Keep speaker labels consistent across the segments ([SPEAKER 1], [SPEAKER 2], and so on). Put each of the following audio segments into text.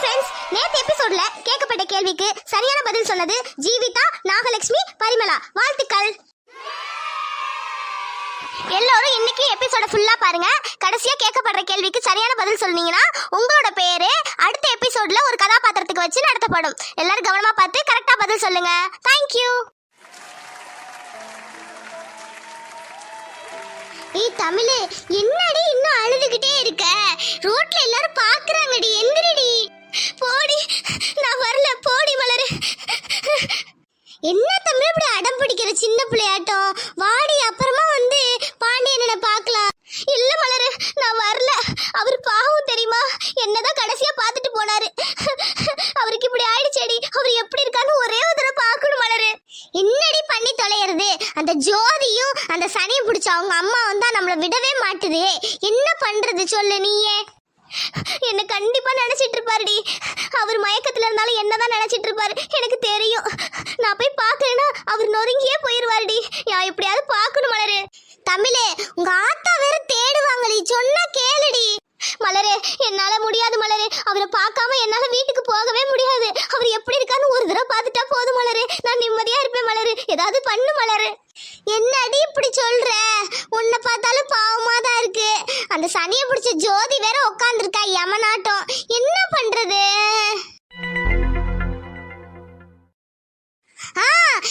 [SPEAKER 1] Friends நேத்து எபிசோட்ல கேட்கப்பட்ட கேள்விக்கு சரியான பதில் சொன்னது ஜீவிதா நாகலட்சுமி பரிமளா. வாழ்த்துக்கள். எல்லாரும் இன்னைக்கு எபிசோட ஃபுல்லா பாருங்க. கடைசியா கேட்கப்படுற கேள்விக்கு சரியான பதில் சொன்னீங்கன்னா உங்களோட பேரு அடுத்த எபிசோட்ல ஒரு கதாபாத்திரத்துக்கு வச்சு நடத்தப்படும். எல்லாரும் கவனமா பார்த்து கரெக்டா பதில் சொல்லுங்க. தேங்க்யூ ஏய் தமிழே என்னடி இன்னும் அழுதுகிட்டே இருக்க? ரோட்ல எல்லாரும் பாக்குறாங்கடி எந்திரடி. போடி நான் வரல போடி மலரு என்ன தமிழ் இப்படி அடம் பிடிக்கிற சின்ன பிள்ளையாட்டம்? வா அப்புறமா வந்து பாண்டியனனை பார்க்கலாம் இல்ல மலரு நான் வரல அவர் பாவம் தெரியுமா என்னதான் கடைசியா பார்த்துட்டு போனாரு அவருக்கு இப்படி ஆயிடுச்சேடி அவர் எப்படி இருக்கான்னு ஒரே ஒரு தடவை பார்க்கணும் மலரு என்னடி பண்ணி தொலைகிறது அந்த ஜோதியும் அந்த சனியை பிடிச்ச அவங்க அம்மா வந்தா நம்மள விடவே மாட்டுது என்ன பண்றது சொல்லு நீயே என்ன கண்டிப்பா நினைச்சிட்டு இருப்பாருடி அவர் மயக்கத்துல இருந்தாலும் என்னதான் நினைச்சிட்டு இருப்பாரு எனக்கு தெரியும். நான் போய் பார்க்கலனா அவர் நொறுங்கியே போயிருவாருடி. நான் எப்படியாவது பார்க்கணும் மலரு. தமிழே உங்க ஆத்தா வேற தேடுவாங்களே சொன்னா கேளுடி. மலரே என்னால முடியாது மலரே. அவரை பார்க்காம என்னால வீட்டுக்கு போகவே முடியாது. அவர் எப்படி இருக்கான்னு ஒரு தடவை பார்த்துட்டா போதும் மலரே. நான் நிம்மதியா இருப்பேன் மலரு. ஏதாவது பண்ணு மலரு. என்னடி இப்படி சொல்ற? உன்னை பார்த்தாலும் பாவமா தான் இருக்கு. அந்த சனியை பிடிச்ச ஜோதி வேற உட்காந்துருக்கா யமநாட்டம் என்ன பண்றது? ஆ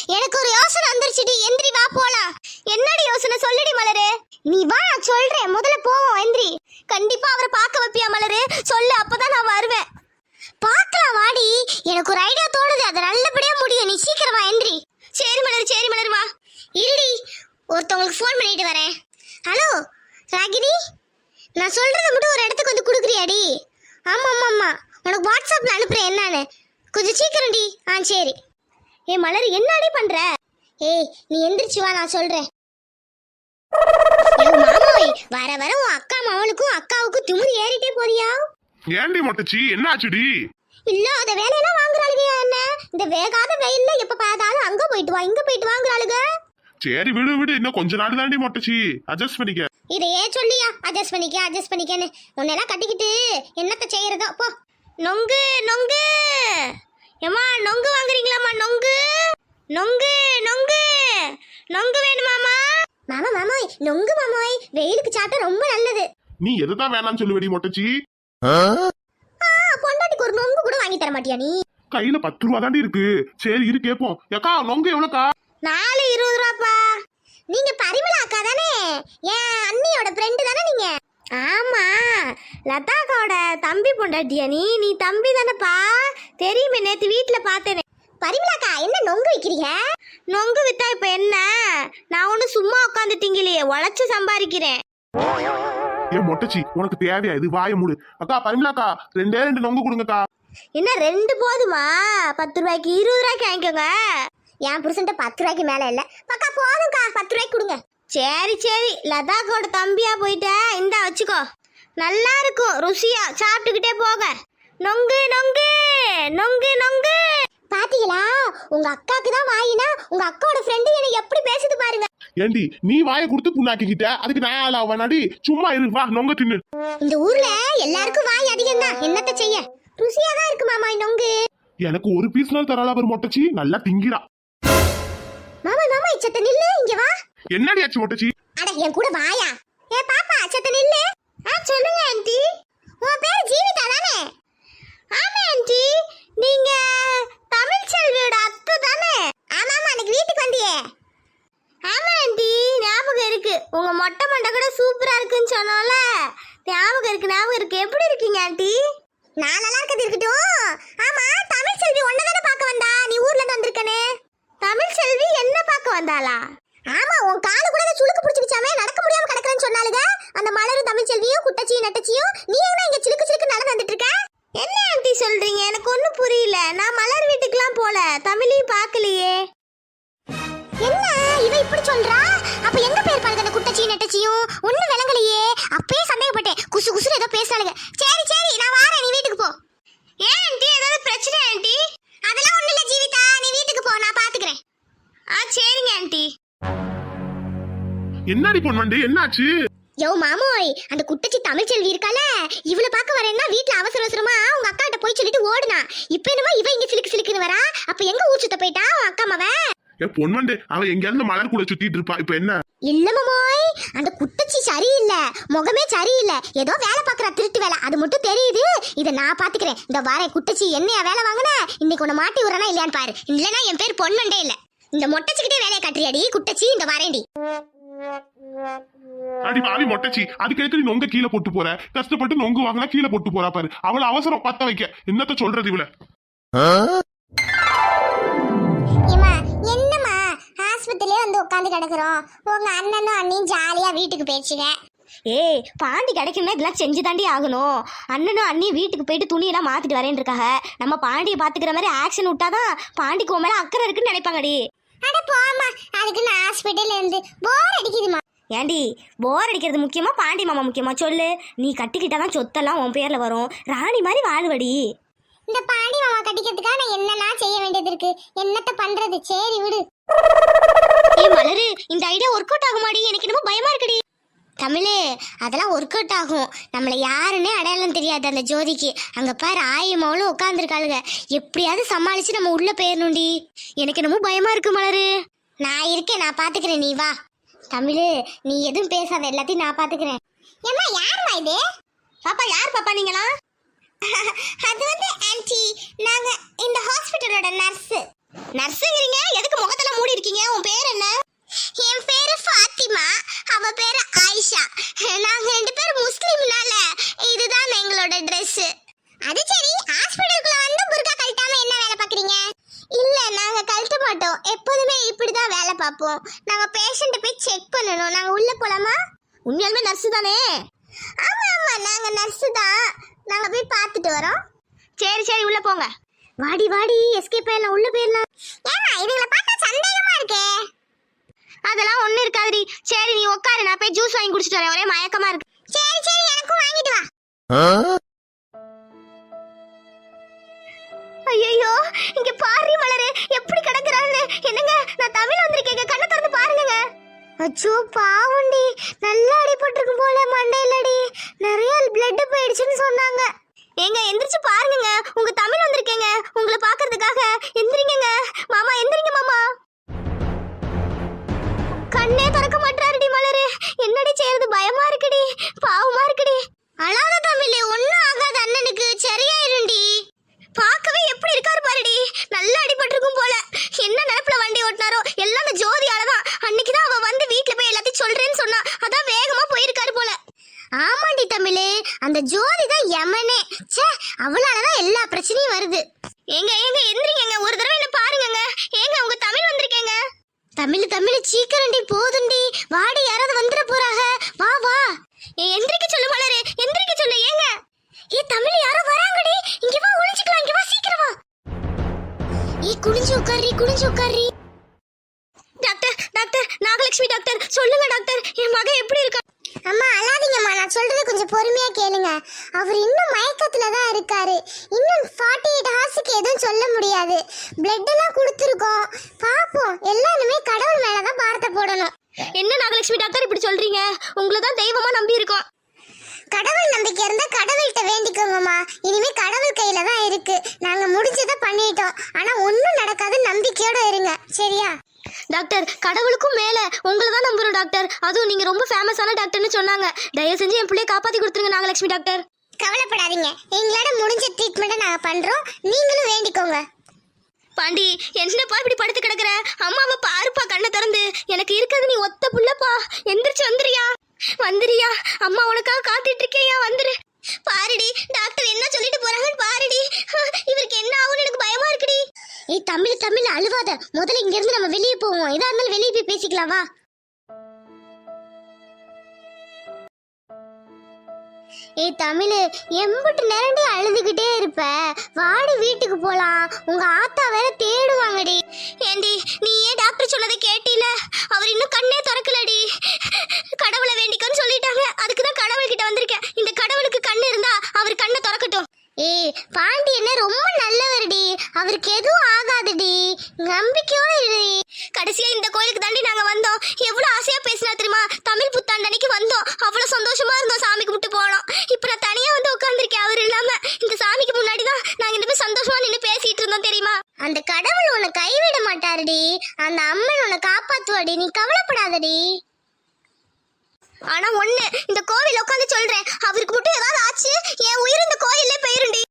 [SPEAKER 1] எனக்கு ஒரு யோசனை வந்துருச்சுடி. எந்திரி வா போலாம். என்னடி யோசனை? சொல்லுடி மலரு. நீ வா நான் சொல்றேன். முதல்ல போவோம் எந்திரி. கண்டிப்பா அவரை பார்க்க வைப்பியா மலரு? சொல்லு அப்பதான் நான் வருவேன். பார்க்கலாம் வாடி. எனக்கு ஒரு ஐடியா தோணுது. அதை நல்லபடியா முடியும் நீ சீக்கிரம் வா எந்திரி. சரி மலர் சரி மலர் வா. இருடி. ஒருத்தவங்களுக்கு ஃபோன் பண்ணிட்டு வரேன். ஹலோ ராகினி? நான் சொல்றத மட்டும் ஒரு இடத்துக்கு வந்து கொடுக்குறியாடி? ஆமாம் ஆமாம் ஆமா. உனக்கு வாட்ஸ்அப்பில் அனுப்புகிறேன் என்னன்னு. கொஞ்சம் சீக்கிரம்டி. ஆ சரி. ஏ மலர் என்னடி பண்ற? ஏய் நீ எந்திரிச்சு வா நான் சொல்றேன். ஏய் மாமோய் வர வர உன் அக்கா மவனுக்கும் அக்காவுக்கும் திமிரு ஏறிட்டே போறியா?
[SPEAKER 2] ஏண்டி மொட்டச்சி? என்ன ஆச்சுடி
[SPEAKER 1] இல்லாத வேலையெல்லாம் வாங்குறாளுங்க என்ன? இந்த வேகாத வெயில்ல எப்ப பார்த்தாலும் அங்க போயிட்டு வா இங்க போயிட்டு வாங்குறாளுங்க.
[SPEAKER 2] சரி விடு விடு. இன்னும் கொஞ்ச நாள் தாண்டி மொட்டச்சி. அட்ஜஸ்ட் பண்ணிக்க.
[SPEAKER 1] இதையே சொல்லியா? அட்ஜஸ்ட் பண்ணிக்க அட்ஜஸ்ட் பண்ணிக்கன்னு. உன்னெல்லாம் கட்டிக்கிட்டு என்னத்த செய்யறதோ போ. நொங்கு நொங்கு! ஏமா நொங்கு வாங்குறீங்களாம்மா நொங்கு? நொங்கு நொங்கு. நொங்கு வேணுமாமா மாமா மாமாய் நொங்கு மாமாய் வெயிலுக்கு சாப்பிட்டா ரொம்ப நல்லது.
[SPEAKER 2] நீ எதுதான் வேணாம்னு சொல்லுவேடி மொட்டச்சி?
[SPEAKER 1] ஆ? பொண்டாட்டிக்கு ஒரு நொங்கு கூட வாங்கி தர மாட்டியா நீ?
[SPEAKER 2] கையில பத்து ரூபா தாண்டி இருக்கு. சரி இரு கேப்போம். ஏக்கா நொங்கு எவ்வளோக்கா?
[SPEAKER 1] நாலு இருபது ரூபாப்பா. நீங்க பரிமளா அக்கா தானே? என் அண்ணியோட ஃப்ரெண்டு தானே நீங்க? ஆமா. லதாக்காவோட தம்பி பொண்டாட்டியா நீ நீ தம்பி தானேப்பா? தெரியுமே நேத்து வீட்ல பார்த்தேனே. பரிமளாக்கா என்ன நொங்கு விக்கிறீங்க? நொங்கு வித்தா இப்ப என்ன? நான் ஒண்ணு சும்மா உட்காந்துட்டீங்களே உழைச்சு சம்பாதிக்கிறேன்.
[SPEAKER 2] ஏன் மொட்டச்சி உனக்கு தேவையா? இது வாய மூடு. அக்கா பரிமலாக்கா ரெண்டே ரெண்டு நொங்கு கொடுங்கக்கா.
[SPEAKER 1] என்ன ரெண்டு போதுமா? பத்து ரூபாய்க்கு இருபது ரூபாய்க்கு வாங்கிக்கோங்க. என் புருஷன்ட்ட பத்து ரூபாய்க்கு மேல இல்ல. பக்கா போதும்க்கா பத்து ரூபாய்க்கு கொடுங்க. சரி சரி லதாக்கோட தம்பியா போயிட்ட இந்தா வச்சுக்கோ. நல்லா இருக்கும் ருசியா சாப்பிட்டுக்கிட்டே போக நொங்கு நொங்கு நொங்கு நொங்கு. பாத்தீங்களா? உங்க அக்காக்கு தான் வாயினா உங்க அக்காவோட ஃப்ரெண்டு என்ன எப்படி பேசுது பாருங்க.
[SPEAKER 2] ஏண்டி நீ வாயை கொடுத்து புண்ணாக்கிக்கிட்ட? அதுக்கு நான் ஆளா வேணாடி சும்மா இரு வா நொங்க தின்னு.
[SPEAKER 1] இந்த ஊர்ல எல்லாருக்கும் வாய் அதிகம் தான் என்னத்த செய்ய? ருசியா தான் இருக்கு மாமா இந்த நொங்கு.
[SPEAKER 2] எனக்கு ஒரு பீஸ் நாள் தராளா ஒரு மொட்டச்சி. நல்லா திங்கிறா
[SPEAKER 1] மாமா மாமா இச்சத்த நில்லு இங்க வா.
[SPEAKER 2] என்னடி ஆச்சு மொட்டச்சி?
[SPEAKER 1] அட என் கூட வாயா. ஏ பாப்பா சத்த நில்லு. ஆ சொல்லுங்க ஆண்டி. உன் பேர் ஜீவிதா தானே? ஆமா ஆண்டி. நீங்க தமிழ் செல்வியோட அத்தை தானே? ஆமா ஆமா அன்னைக்கு வீட்டுக்கு வந்தியே. ஆமா ஆண்டி. ஞாபகம் இருக்கு. உங்க மொட்டை மண்டை கூட சூப்பரா இருக்குன்னு சொன்னோம்ல. ஞாபகம் இருக்கு ஞாபகம் இருக்கு. எப்படி இருக்கீங்க ஆண்டி? நான் நல்லா இருக்கிறது இருக்கட்டும். ஆமா தமிழ் செல்வி ஒன்னதானே பார்க்க வந்தா? நீ ஊர்ல இருந்து வந்திருக்கனே. தமிழ் செல்வி என்ன பார்க்க வந்தாளா? ஆமா உன் காலு கூட சுளுக்கு பிடிச்சிருச்சாமே? நடக்க முடியாம கிடக்குறேன்னு சொன்னாலுங்க அந்த மலரும் தமிழ் செல்வியும் குட்டச்சியும் நட்டச்சியும் நீ என்ன இங்க சிலுக்கு சிலுக்கு நடந்து வந்துட்டு இருக்க என்ன ஆண்டி சொல்றீங்க? எனக்கு ஒண்ணும் புரியல. நான் மலர் வீட்டுக்குலாம் போல. தமிழையும் பார்க்கலையே. என்ன? இவ இப்படி சொல்றா? அப்ப எங்க பேர் பாருங்க அந்த குட்டச்சியும் நட்டச்சியும்? ஒண்ணும் விளங்கலையே. அப்பயே சந்தேகப்பட்டேன். குசு குசு ஏதோ பேசுறாளுங்க சரி சரி நான் வாரேன். நீ வீட்டுக்கு போ. ஏன் ஆண்டி? ஏதாவது பிரச்சனை ஆண்டி? அதெல்லாம் ஒண்ணும் இல்ல ஜீவிதா. நீ வீட்டுக்கு போ. நான் பாத்துக்கிறேன். ஆ சரிங்க ஆண்டி.
[SPEAKER 2] என்னடி பொன்வண்டி என்னாச்சு?
[SPEAKER 1] யோ மாமோய் அந்த குட்டச்சி தமிழ் செல்வி இருக்கால இவளை பார்க்க வரேன்னா வீட்ல அவசர அவசரமா உங்க அக்காட்ட போய் சொல்லிட்டு ஓடுனா. இப்ப என்னமா இவ இங்க சிலுக்கு சிலுக்குன்னு வரா. அப்ப எங்க ஊர் சுத்த போயிட்டா உன் அக்கா மவ?
[SPEAKER 2] ஏ பொன்வண்டு அவ எங்கேயாவது மலர் கூட சுத்திட்டு இருப்பா. இப்ப என்ன?
[SPEAKER 1] இல்ல மாமோய் அந்த குட்டச்சி சரியில்லை. முகமே சரியில்லை. ஏதோ வேலை பார்க்கற திருட்டு வேலை. அது மட்டும் தெரியுது. இதை நான் பாத்துக்கிறேன். இந்த வாரேன் குட்டச்சி என்னையா வேலை வாங்கின? இன்னைக்கு உன்னை மாட்டி விடுறனா இல்லையான்னு பாரு. இல்லனா என் பேர் பொன்வண்டே இல்ல. இந்த மொட்டச்சிக்கிட்டே வேலையை கட்டுறியாடி? குட்டச்சி இந்த வாரேண்டி
[SPEAKER 2] அடி பாவி மொட்டச்சி அதுக்கு எதுக்கு நீ நொங்க கீழே போட்டு போற? கஷ்டப்பட்டு நொங்கு வாங்கினா கீழே போட்டு போறா பாரு. அவள அவசரம் பத்த வைக்க. என்னத்த சொல்றது இவள?
[SPEAKER 1] ஏமா என்னம்மா? ஆஸ்பத்திரியிலே வந்து உட்காந்து கிடக்குறோம். உங்க அண்ணனும் அண்ணியும் ஜாலியா வீட்டுக்கு போயிடுச்சுங்க.
[SPEAKER 3] ஏய் பாண்டி கிடைக்குமே இதெல்லாம் செஞ்சு தாண்டி ஆகணும். அண்ணனும் அண்ணியும் வீட்டுக்கு போயிட்டு துணியெல்லாம் மாத்திட்டு வரேன்னு இருக்காங்க நம்ம பாண்டியை பாத்துக்கிற மாதிரி ஆக்ஷன் விட்டாதான் பாண்டிக்கு உன் மேல அக்கறை இருக்குன்னு நினைப்பாங்கடி.
[SPEAKER 1] அட போம்மா அதுக்கு நான் ஹாஸ்பிட்டல்ல இருந்து போர் அடிக்குதுமா
[SPEAKER 3] ஏண்டி போர் அடிக்கிறது முக்கியமா? பாண்டி மாமா முக்கியமா? சொல்லு. நீ கட்டிக்கிட்டாதான் சொத்தெல்லாம் உன் பேர்ல வரும். ராணி மாதிரி வாழ்வடி.
[SPEAKER 1] இந்த பாண்டி மாமா கட்டிக்கிறதுக்காக நான் என்னெல்லாம் செய்ய வேண்டியது இருக்கு? என்னத்த பண்றது? சரி விடு.
[SPEAKER 3] ஏய் மலரு இந்த ஐடியா ஒர்க் அவுட் ஆகுமாடி? எனக்கு என்னமோ பயமா இருக்குடி.
[SPEAKER 1] தமிழே அதெல்லாம் ஒர்க் அவுட் ஆகும். நம்மளை யாருன்னே அடையாளம் தெரியாது அந்த ஜோதிக்கு. அங்க பாரு ஆயமாவளும் உட்காந்துருக்காளுங்க எப்படியாவது சமாளிச்சு நம்ம உள்ள போயிடணும்டி
[SPEAKER 3] எனக்கு என்னமோ பயமா இருக்கு மலரு.
[SPEAKER 1] நான் இருக்கேன் நான் பாத்துக்கிறேன் நீ வா. தமிழே நீ எதுவும் பேசாத எல்லாத்தையும் நான் பாத்துக்கிறேன். ஏமா யாருமா இது?
[SPEAKER 3] பாப்பா யார் பாப்பா நீங்களா?
[SPEAKER 1] அது வந்து ஆன்ட்டி நாங்க இந்த ஹாஸ்பிட்டலோட நர்ஸ்
[SPEAKER 3] நர்ஸுங்கிறீங்க? எதுக்கு முகத்தெல்லாம் மூடி இருக்கீங்க உன் பேர் என்ன?
[SPEAKER 1] என் பேரு ஃபாத்திமா அவ பேரு ஆயிஷா. நாங்க ரெண்டு பேரும் முஸ்லீம்னால இதுதான் எங்களோட ட்ரெஸ் அது சரி ஹாஸ்பிடலுக்குள்ள வந்து புர்கா கழட்டாம என்ன வேலை பாக்குறீங்க இல்ல நாங்க கழட்ட மாட்டோம். எப்போதுமே இப்படிதான் வேலை பார்ப்போம். நாங்க பேஷண்ட்டை போய் செக் பண்ணணும். நாங்க உள்ள போலாமா?
[SPEAKER 3] உண்மையாலுமே நர்ஸ் தானே?
[SPEAKER 1] ஆமா ஆமா. நாங்க நர்ஸ் தான். நாங்க போய் பார்த்துட்டு வரோம்.
[SPEAKER 3] சரி சரி. உள்ள போங்க.
[SPEAKER 1] வாடி வாடி. எஸ்கேப் ஆயிடலாம். உள்ள போயிடலாம். ஏமா இதுங்களை பார்த்தா சந்தேகமா இருக்கே
[SPEAKER 3] அதெல்லாம் ஒண்ணு இருக்காதுடி சரி நீ உட்காரு நான் போய் ஜூஸ் வாங்கி குடிச்சிட்டு வரேன். ஒரே மயக்கமா இருக்கு.
[SPEAKER 1] சரி சரி எனக்கும் வாங்கிட்டு வா.
[SPEAKER 3] ஐயோ இங்க பாரு மலரு. எப்படி கிடக்குறான்னு என்னங்க நான் தமிழ் வந்திருக்கேங்க. கண்ணை திறந்து பாருங்க
[SPEAKER 1] அச்சோ பாவண்டி. நல்லா அடிபட்டிருக்கும் போல மண்டையிலடி. நிறைய பிளட் போயிடுச்சுன்னு சொன்னாங்க.
[SPEAKER 3] ஏங்க எந்திரிச்சு பாருங்க உங்க தமிழ் வந்திருக்கேங்க. உங்களை பாக்குறதுக்காக எந்திரிங்க மாமா எந்திரிங்க மாமா. கண்ணே திறக்க மலரு என்னடி செய்யறது? பயமா இருக்குடி. பாவமா இருக்குடி.
[SPEAKER 1] அழாத தமிழ் ஒன்னும் ஆகாத அண்ணனுக்கு. சரியாயிருண்டி
[SPEAKER 3] பார்க்கவே எப்படி இருக்காரு பாருடி நல்லா அடிபட்டிருக்கும் போல என்ன நினைப்புல வண்டி ஓட்டினாரோ எல்லாம் அந்த ஜோதியால தான் அன்னைக்கு தான் அவ வந்து வீட்ல போய் எல்லாத்தையும் சொல்றேன்னு சொன்னா அதான் வேகமா போயிருக்காரு போல
[SPEAKER 1] ஆமாண்டி தமிழ் அந்த ஜோதி தான் யமனே ச்சே அவளாலதான் எல்லா பிரச்சனையும் வருது
[SPEAKER 3] ஏங்க ஏங்க எந்திரிங்க ஒரு தடவை என்ன பாருங்கங்க ஏங்க உங்க தமிழ் வந்திருக்கேங்க
[SPEAKER 1] தமிழ் தமிழ் சீக்கிரண்டி போதுண்டி வாடி யாராவது வந்துட போறாங்க வா வா.
[SPEAKER 3] ஏ, எந்திரிக்க சொல்லு மலரே எந்திரிக்க சொல்லு ஏங்க.
[SPEAKER 1] ஏ தமிழ் யாரோ வராங்கடி. இங்க வா ஒளிஞ்சுக்கலாம் இங்க வா சீக்கிரம் வா. ஏ குனிஞ்சு உட்காரி குனிஞ்சு உட்காரி
[SPEAKER 3] டாக்டர் டாக்டர் நாகலட்சுமி டாக்டர் சொல்லுங்க டாக்டர். என் மகன் எப்படி இருக்கா?
[SPEAKER 1] அம்மா அழாதீங்கம்மா. நான் சொல்றது கொஞ்சம் பொறுமையா கேளுங்க. அவர் இன்னும் மயக்கத்துல தான் இருக்காரு. இன்னும் ஃபார்ட்டி எயிட் ஹார்ஸுக்கு எதுவும் சொல்ல முடியாது. பிளட் எல்லாம் கொடுத்துருக்கோம். பார்ப்போம். எல்லாருமே கடவுள் மேல தான் பாரத்தை போடணும்.
[SPEAKER 3] என்ன நாகலட்சுமி டாக்டர் இப்படி சொல்றீங்க? உங்களை தான் தெய்வமா நம்பி இருக்கோம்
[SPEAKER 1] கடவுள் நம்பிக்கை இருந்தா கடவுள்கிட்ட வேண்டிக்கோங்கம்மா இனிமே கடவுள் கையில தான் இருக்கு. நாங்க முடிஞ்சதை பண்ணிட்டோம். ஆனா ஒண்ணும் நடக்காது. நம்பிக்கையோட இருங்க. சரியா?
[SPEAKER 3] டாக்டர் கடவுளுக்கும் மேல உங்களை தான் நம்புறோம் டாக்டர். அதுவும் நீங்க ரொம்ப ஃபேமஸான டாக்டர்னு சொன்னாங்க. தயவு செஞ்சு என் பிள்ளைய காப்பாத்தி கொடுத்துருங்க நாகலட்சுமி டாக்டர்.
[SPEAKER 1] கவலைப்படாதீங்க. எங்களோட முடிஞ்ச ட்ரீட்மெண்ட்டை நாங்க பண்றோம். நீங்களும் வேண்டிக்கோங்க.
[SPEAKER 3] பாண்டி என்னப்பா இப்படி படுத்து கிடக்குற? அம்மாவை பாருப்பா கண்ணை திறந்து. எனக்கு இருக்கிறது நீ ஒத்த புள்ளப்பா. எந்திரிச்சு வந்துரியா. வந்துரியா. அம்மா உனக்காக காத்துட்டு இருக்கேயா வந்துரு. பாருடி டாக்டர் என்ன சொல்லிட்டு போறாங்கன்னு பாருடி. இவருக்கு என்ன ஆகும்னு எனக்கு பயமா இருக்குடி.
[SPEAKER 1] ஏய் தமிழ் தமிழ் அழுவாத. முதல்ல இங்க இருந்து நம்ம வெளியே போவோம். எதா இருந்தாலும் வெளியே போய் பேசிக்கலாம் வா. ஏய் தமிழ் எம்பிட்டு நேரண்டி அழுதுகிட்டே இருப்ப. வாடி வீட்டுக்கு போலாம். உங்க ஆத்தா வேற தேடுவாங்கடி.
[SPEAKER 3] ஏண்டி நீ ஏன் டாக்டர் சொன்னதை கேட்டில? அவர் இன்னும் கண்ணே திறக்கலடி இல்லடி
[SPEAKER 1] அந்த அம்மன் உன்னை காப்பாத்துவாடி. நீ கவலைப்படாதடி.
[SPEAKER 3] ஆனா ஒண்ணு இந்த கோவில் உட்காந்து சொல்றேன். அவருக்கு மட்டும் ஏதாவது ஆச்சு? என் உயிர் இந்த கோயிலே போயிருண்டி.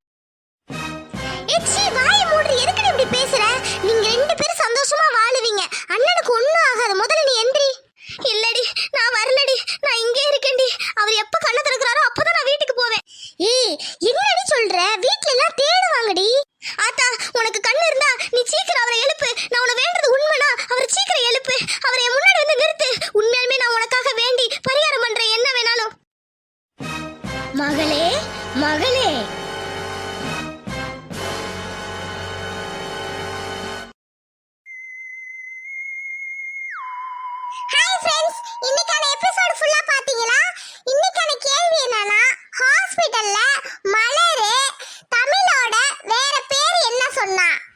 [SPEAKER 1] 呢？